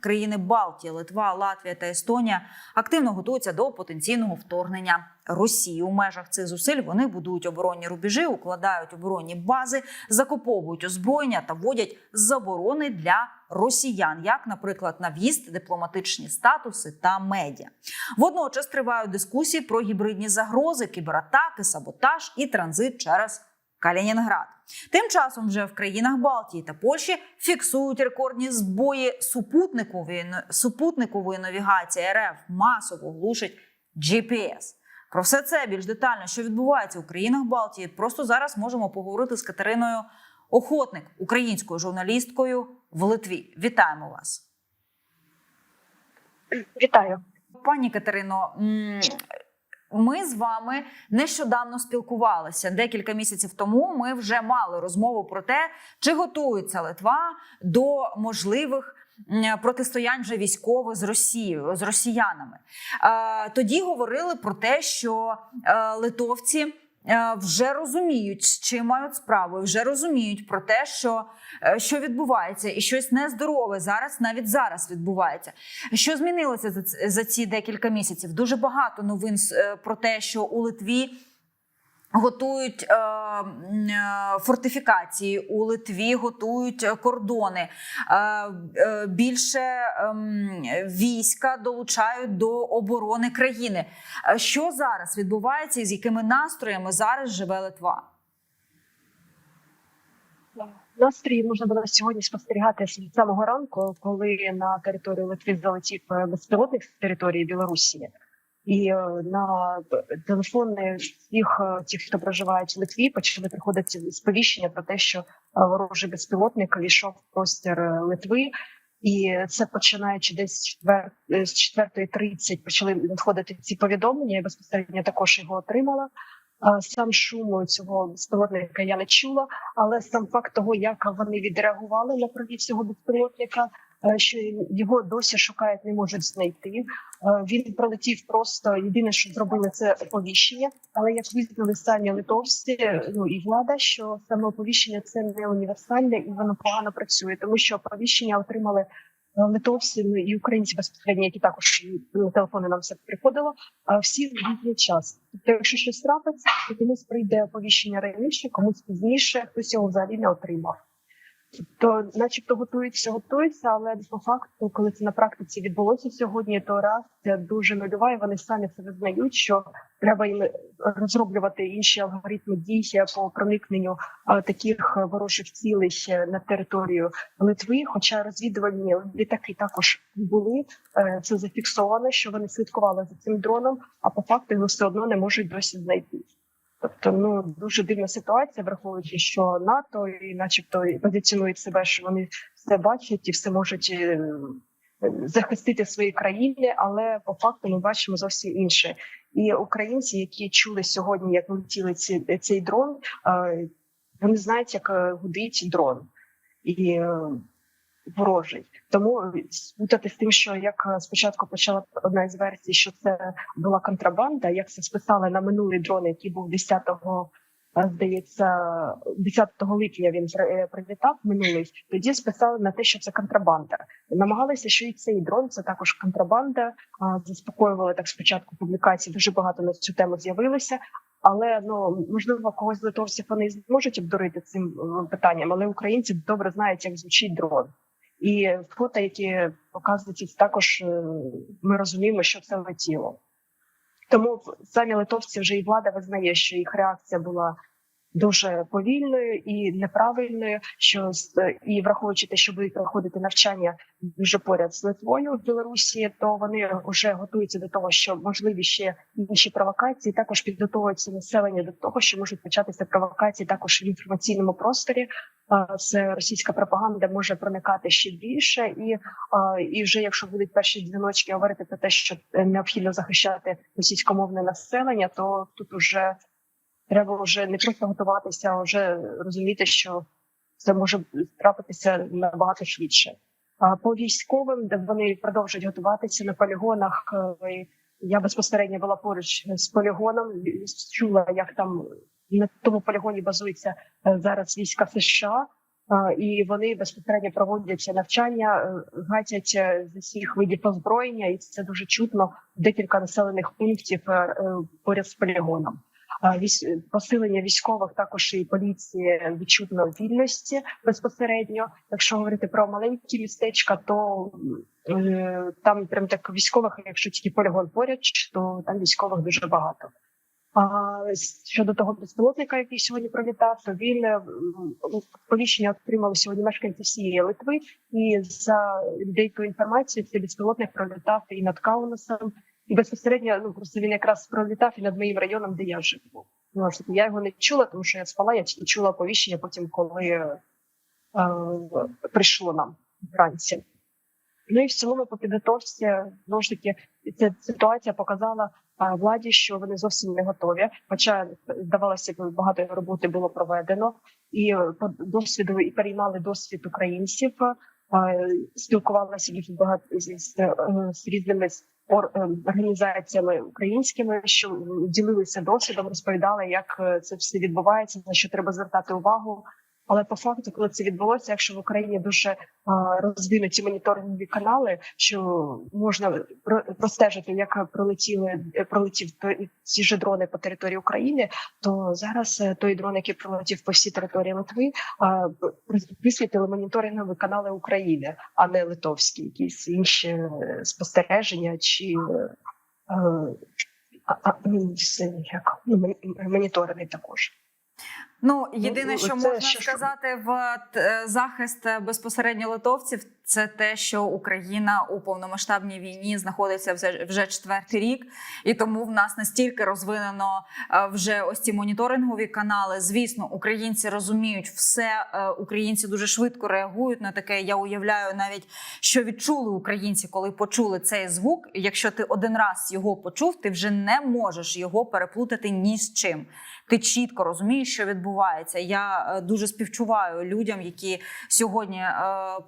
Країни Балтії, Литва, Латвія та Естонія активно готуються до потенційного вторгнення Росії. У межах цих зусиль вони будують оборонні рубежі, укладають оборонні бази, закуповують озброєння та вводять заборони для росіян, як, наприклад, на в'їзд, дипломатичні статуси та медіа. Водночас тривають дискусії про гібридні загрози, кібератаки, саботаж і транзит через Калінінград. Тим часом вже в країнах Балтії та Польщі фіксують рекордні збої супутникової супутникової навігації РФ масово глушить GPS. Про все це більш детально, що відбувається у країнах Балтії, просто зараз можемо поговорити з Катериною Охотник, українською журналісткою в Литві. Вітаємо вас, Вітаю. пані Катерино. Ми з вами нещодавно спілкувалися декілька місяців тому. Ми вже мали розмову про те, чи готується Литва до можливих протистоянь вже військових з Росією з росіянами. Е, Тоді говорили про те, що е, литовці. Е, Вже розуміють, з чим мають справу, вже розуміють про те, що, е, що відбувається, і щось нездорове зараз, навіть зараз відбувається. Що змінилося за, ці декілька місяців? Дуже багато новин е, про те, що у Литві готують е, е, фортифікації, у Литві готують е, кордони. Більше ем, війська долучають до оборони країни. Що зараз відбувається і з якими настроями зараз живе Литва? Настрій можна було сьогодні спостерігати з самого ранку, коли на територію Литви залетів безпілотник з території Білорусі. І е, на телефони всіх е, тих, хто проживають в Литві, почали приходити сповіщення про те, що е, ворожий безпілотник війшов в простір Литви. І це починаючи десь з четвер- е, 4.30 почали надходити ці повідомлення. Я безпосередньо також його отримала. Сам шуму цього безпілотника я не чула, але сам факт того, як вони відреагували на приліт цього безпілотника, що його досі шукають, не можуть знайти. Е, Він пролетів просто єдине, що зробили, це оповіщення. Але як визнали самі литовці, ну і влада, що саме оповіщення це не універсальне і воно погано працює, тому що оповіщення отримали. е, Литовці ну, і українці безпосередньо, які також телефони нам все приходило. А всі в різний час. Тобто, якщо щось трапиться, то комусь прийде оповіщення раніше, комусь пізніше, хтось його взагалі не отримав. Тобто, начебто готуються, готуються, але по факту, коли це на практиці відбулося сьогодні, то реакція дуже нульова, і вони самі це визнають, що треба їм розроблювати інші алгоритми дій по проникненню а, таких ворожих цілей ще на територію Литви. Хоча розвідувальні літаки також були, е, це зафіксовано, що вони слідкували за цим дроном, а по факту його все одно не можуть досі знайти. Тобто, ну дуже дивна ситуація, враховуючи, що НАТО і, начебто, позиціонують себе, що вони все бачать і все можуть е, захистити свої країни, але по факту ми бачимо зовсім інше. І українці, які чули сьогодні, як летіли ці цей дрон, е, вони знають, як е, гудить дрон і ворожий. Тому спутати з тим, що як е, спочатку почала одна із версій, що це була контрабанда, як це списали на минулий дрон, який був 10-го, е, здається, 10 липня він при- е, прилітав минулий. Тоді списали на те, що це контрабанда. Намагалися, що і цей дрон це також контрабанда. Заспокоювали так спочатку публікації. Дуже багато на цю тему з'явилося. Але ну можливо, когось з литовців вони зможуть обдурити цим е, питанням, але українці добре знають, як звучить дрон. І фото, які показують, також е, ми розуміємо, що це летіло. Тому самі литовці вже і влада визнає, що їх реакція була дуже повільною і неправильною. Що і враховуючи те, що будуть проходити навчання дуже поряд з Литвою в Білорусі, то вони вже готуються до того, що можливі ще інші провокації. Також підготовуються населення до того, що можуть початися провокації також в інформаційному просторі. Це російська пропаганда може проникати ще більше, і і вже якщо будуть перші дзвіночки говорити про те, що е, необхідно захищати російськомовне населення, то тут уже треба вже не просто готуватися, а вже розуміти, що це може трапитися набагато швидше. А по військовим, де вони продовжують готуватися на полігонах. е, Я безпосередньо була поруч з полігоном, чула, як там на тому полігоні базуються е, зараз війська США. Е, і вони безпосередньо проводять навчання, гатять з усіх видів озброєння, і це дуже чутно декілька населених пунктів поряд з полігоном. А посилення військових також і поліції відчутно вільності безпосередньо. Якщо говорити про маленькі містечка, то е, там прям так військових, якщо тільки полігон поряд, то там військових дуже багато. А щодо того безпілотника, який сьогодні пролітав, то він е, повіщення отримали сьогодні мешканці всієї Литви. І за деякою інформацією, цей безпілотник пролітав і над Каунасом, і безпосередньо ну просто він якраз пролітав і над моїм районом, де я живу. Ну, я його не чула, тому що я спала, я чула повіщення потім, коли е, прийшло нам вранці. Ну і в цілому по підготовці знову ж таки ця ситуація показала владі, що вони зовсім не готові. Хоча здавалося багато роботи було проведено, і е, по досвіду і переймали досвід українців, спілкувалися дуже багато з, з, е, з різними організаціями українськими, що ділилися досвідом, розповідали, як е, це все відбувається, на що треба звертати увагу. Але по факту, коли це відбулося, якщо в Україні дуже розвинуті моніторингові канали, що можна про- простежити, як пролетіли е, пролетів ці ж дрони по території України, то зараз е, той дрон, який пролетів по всій території Литви, висвітили моніторингові канали України, а не литовські, якісь інші е, спостереження чи ну, як ну, мон- моніторинги також. Ну, єдине, ну, що можна що? сказати в е, захист е, безпосередньо литовців, це те, що Україна у повномасштабній війні знаходиться вже вже четвертий рік, і тому в нас настільки розвинено е, вже ось ці моніторингові канали. Звісно, українці розуміють все. е, Українці дуже швидко реагують на таке. Я уявляю навіть, що відчули українці, коли почули цей звук. Якщо ти один раз його почув, ти вже не можеш його переплутати ні з чим ти чітко розумієш, що відбувається. Я е, дуже співчуваю людям, які сьогодні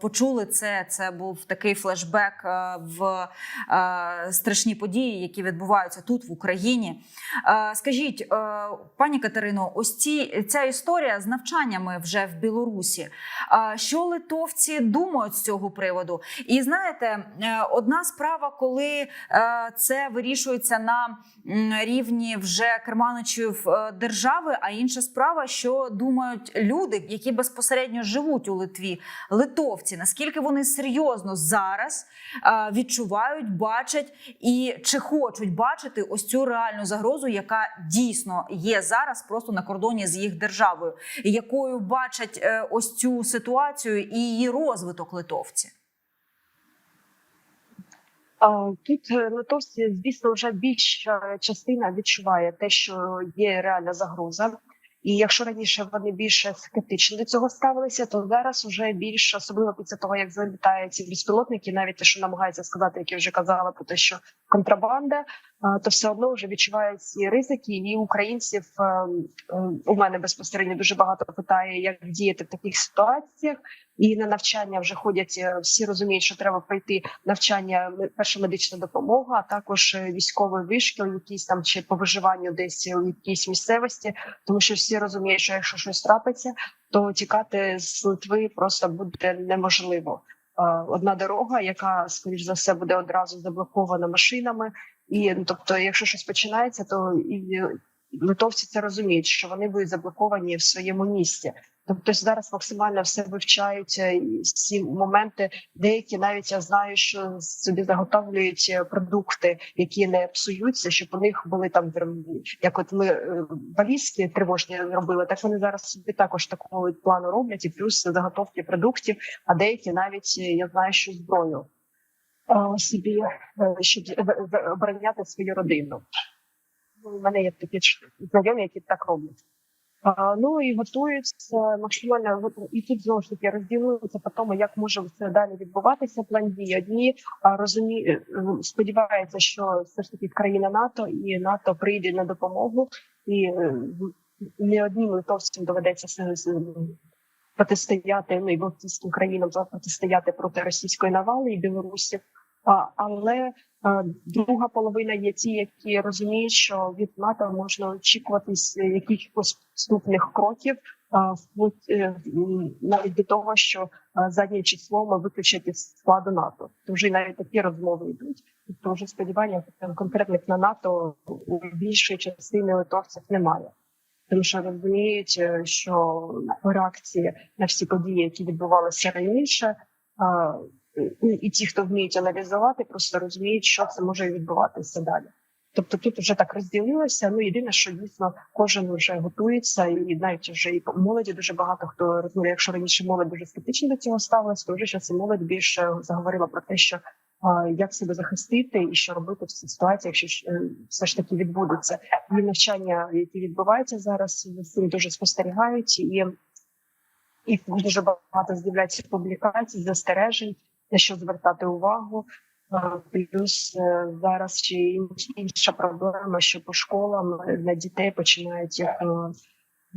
почули це. Це був такий флешбек е, в е, страшні події, які відбуваються тут в Україні. Е, скажіть, пані Катерино, ось ці ця історія з навчаннями вже в Білорусі. Що литовці думають з цього приводу? І знаєте, одна справа, коли це вирішується на рівні вже керманичів держави, а інша справа, що думають люди, які безпосередньо живуть у Литві, литовці, наскільки вони серйозно зараз е, відчувають, бачать і чи хочуть бачити ось цю реальну загрозу, яка дійсно є зараз просто на кордоні з їх державою, якою бачать е, ось цю ситуацію і її розвиток литовці. Тут е, литовці, звісно, вже більша частина відчуває те, що є реальна загроза. І якщо раніше вони більше скептично до цього ставилися, то зараз вже більше, особливо після того, як залітають ці безпілотники, навіть те, що намагаються сказати, як я вже казала, про те, що контрабанда, то все одно вже відчувають ці ризики. І українців е, е, у мене безпосередньо дуже багато питає, як діяти в таких ситуаціях. І на навчання вже ходять е, всі розуміють, що треба пройти навчання перша медична допомога, а також військовий вишкіл, якийсь там чи по виживанню десь у якійсь місцевості, тому що всі розуміють, що якщо щось трапиться, то тікати з Литви просто буде неможливо. Одна дорога, яка скоріш за все буде одразу заблокована машинами, і ну, тобто, якщо щось починається, то і литовці це розуміють, що вони будуть заблоковані в своєму місці. Тобто зараз максимально все вивчають е, всі моменти. Деякі навіть я знаю, що собі заготовлюють е, продукти, які не псуються, щоб у них були там як от ми е, тривожні робили, так вони зараз собі також такого плану роблять, і плюс заготовки продуктів. А деякі навіть я знаю, що зброю собі е, щоб в- обороняти свою родину. Ну, У мене є такі знайомі, які так роблять. Ну і готуються максимально і тут знову ж таки розділилися по тому, як може все далі відбуватися. План дій одні розумі... е, сподіваються, що все ж таки країна НАТО і НАТО прийде на допомогу, і е, не одним литовцям доведеться протистояти ну і балтійським країнам протистояти проти російської навали і Білорусі. Але друга половина є ті, які розуміють, що від НАТО можна очікуватись якихось вступних кроків, е, навіть до того, що заднє число ми виключать із складу НАТО. То вже навіть такі розмови йдуть. Тобто вже сподівання конкретних на НАТО у більшої частини литовців немає. Тому що розуміють, е, що реакції на всі події, які відбувалися раніше, і- і ті, хто вміють аналізувати, просто розуміють, що це може відбуватися далі. Тобто тут вже так розділилося. Ну єдине, що дійсно кожен вже готується, і навіть вже і молоді дуже багато хто розмовляє. Якщо раніше молодь дуже скептично до цього ставилась, то вже зараз молодь більше заговорила про те, що а, як себе захистити і що робити в цій ситуації, якщо е, все ж таки відбудеться. І навчання, які відбуваються зараз, всі дуже спостерігають і. І дуже багато з'являється публікацій, застережень, на що звертати увагу. Плюс е, зараз ще інша проблема, що по школам е, для дітей починають е,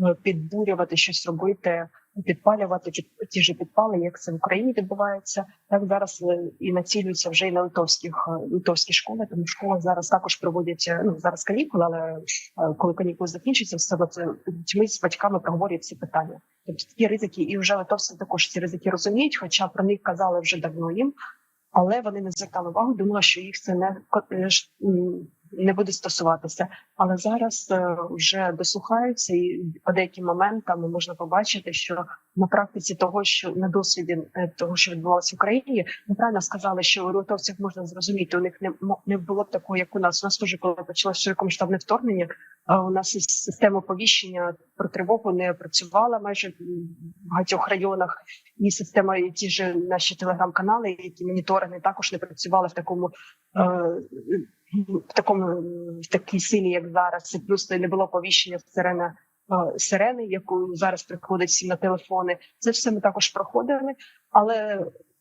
е, підбурювати, щось робити, підпалювати ті ж підпали, як це в Україні відбувається. Так зараз е, і націлюються вже і на литовських е, литовські школи. Тому школи зараз також проводять е, ну зараз канікули, але е, коли канікули закінчаться, все це дітьми з батьками проговорюють ці питання. Тобто такі ризики, і вже литовці також ці ризики розуміють, хоча про них казали вже давно їм, але вони не звертали увагу, думали, що їх це не не буде стосуватися. Але зараз е, вже дослухаються, і по деяким моментам можна побачити, що на практиці того, що на досвіді е, того, що відбувалося в Україні, неправильно сказали, що у можна зрозуміти. У них не не було б такого, як у нас. У нас теж коли почалося широкомасштабне вторгнення. У нас система оповіщення про тривогу не працювала майже в багатьох районах, і система і ті ж наші телеграм-канали, які моніторинги також не працювали в такому е, в такому в такій силі, як зараз. І плюс не було оповіщення сирена е, сирени, яку зараз приходить всім на телефони. Це все ми також проходили, але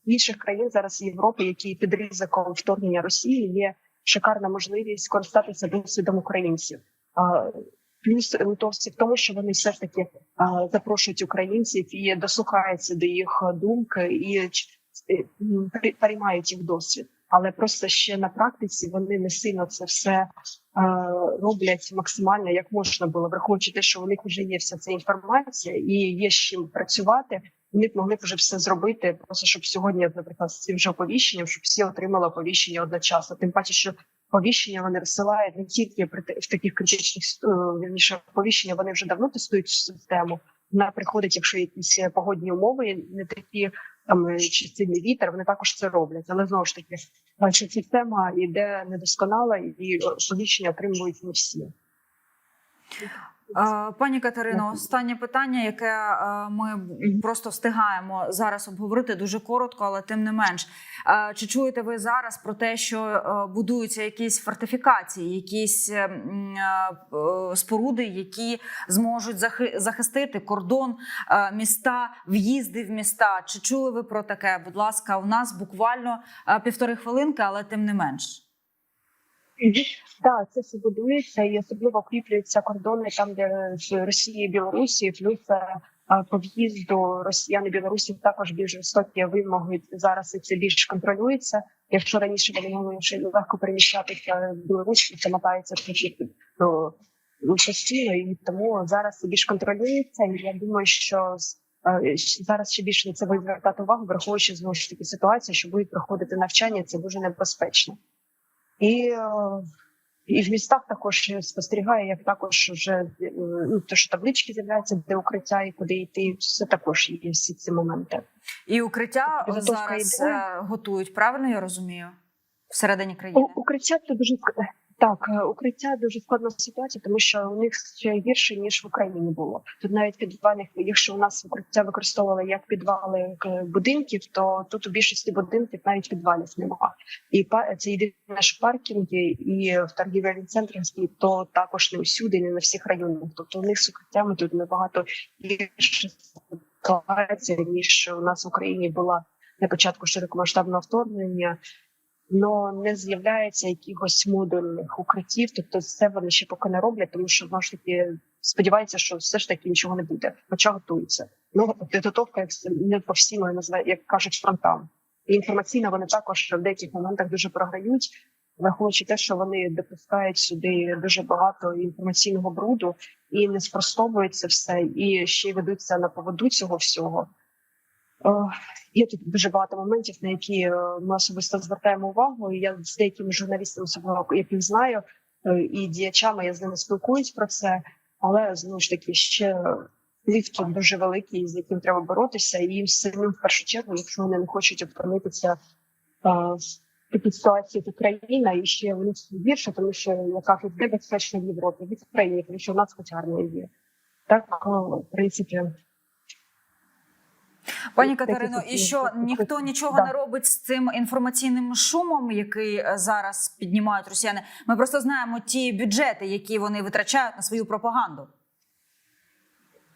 в інших країн зараз Європи, які під ризиком вторгнення Росії, є шикарна можливість користатися досвідом українців. Плюс литовці в тому, що вони все ж таки запрошують українців і дослухаються до їх думки і ч- е, м, при- переймають їх досвід. Але просто ще на практиці вони не сильно це все е, роблять максимально як можна було, враховуючи те, що у них вже є вся ця інформація і є з чим працювати. Вони б могли б вже все зробити, просто щоб сьогодні, наприклад, з цим же оповіщенням, щоб всі отримали оповіщення одночасно. Тим паче, що Повіщення вони розсилають не тільки при в таких критичних е, вірніше повіщення. Вони вже давно тестують систему. Вона приходить, якщо якісь е, погодні умови, не такі там е, чи сильний вітер. Вони також це роблять. Але знову ж таки, е, що система йде недосконала, і е, повіщення отримують не всі. Е, Пані Катерино, останнє питання, яке е, ми просто встигаємо зараз обговорити дуже коротко, але тим не менш. Е, Чи чуєте ви зараз про те, що е, будуються якісь фортифікації, якісь е, е, споруди, які зможуть захи- захистити кордон, е, міста, в'їзди в міста? Чи чули ви про таке? Будь ласка, у нас буквально е, півтори хвилинки, але тим не менш. Так, це все будується і особливо укріплюються кордони там, де з Росії і Білорусі, плюс е, по в'їзду росіян і білорусів також більш жорстокі вимоги зараз і це більш контролюється. Якщо раніше вони могли ще легко переміщатися в Білорусі, це мотається ну, ну, постійно, і тому зараз це більш контролюється. І я думаю, що е, зараз ще більше на це буде звертати увагу, враховуючи знову ж таки ситуацію, що будуть проходити навчання, це дуже небезпечно. І, е, і в містах також спостерігає, спостерігаю, як також вже е, ну, то, що таблички з'являються, де укриття і куди йти. Все також є всі ці моменти. І укриття Підготовка зараз йде. е, готують, правильно я розумію? Всередині країни. У, укриття це дуже так. е, Укриття дуже складна ситуація, тому що у них ще гірше ніж в Україні було. Тут навіть підвальних, якщо у нас укриття використовували як підвали будинків, то тут у більшості будинків навіть підвалів немає. І це єдине що паркінги і в торгівельних центрах то також не усюди, не на всіх районах. Тобто у них з укриттями тут набагато гірше ситуація, ніж у нас в Україні була на початку широкомасштабного вторгнення. Но не з'являється якихось модульних укриттів, тобто це вони ще поки не роблять, тому що знову ж таки сподіваються, що все ж таки нічого не буде, хоча готуються. Ну підготовка як не по всім як кажуть, фронтам. І інформаційно вони також в деяких моментах дуже програють. враховуючи те, що вони допускають сюди дуже багато інформаційного бруду і не спростовують це все, і ще й ведуться на поводу цього всього. Е, Є тут дуже багато моментів, на які е, ми особисто звертаємо увагу. Я з деякими журналістами, особливо яких знаю, е, і діячами я з ними спілкуюсь про це, але знову ж таки ще тут дуже великий, з яким треба боротися, і їм самим в першу чергу, якщо вони не хочуть опинитися в такій ситуації, як Україна, і ще вони більше, тому що я кажу, небезпечно в Європі від України, тому що в нас хоч армія є. Так, ну, в принципі, Пані Катерино, і що ніхто нічого да. не робить з цим інформаційним шумом, який е, зараз піднімають росіяни. Ми просто знаємо ті бюджети, які вони витрачають на свою пропаганду.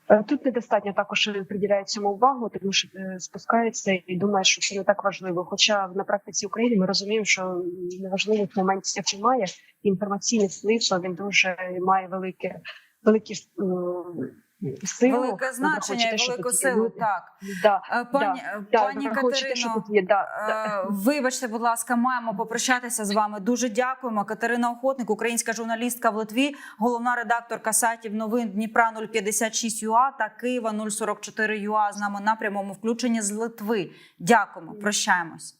Е, Тут недостатньо також приділяють цьому увагу, тому що е, спускаються і думають, що це не так важливо. Хоча на практиці України ми розуміємо, що неважливих моментів немає. Інформаційний вплив він дуже має велике, великі силу. Велике значення і велику силу. Так, Да, Е, пані, е, да, пані що Катерино. тут да, да. Е, Вибачте, будь ласка, маємо попрощатися з вами. Дуже дякуємо. Катерина Охотник, українська журналістка в Литві, головна редакторка сайтів новин Дніпра 056 ЮА та Києва 044 ЮА з нами на прямому включенні з Литви. Дякуємо, прощаємось.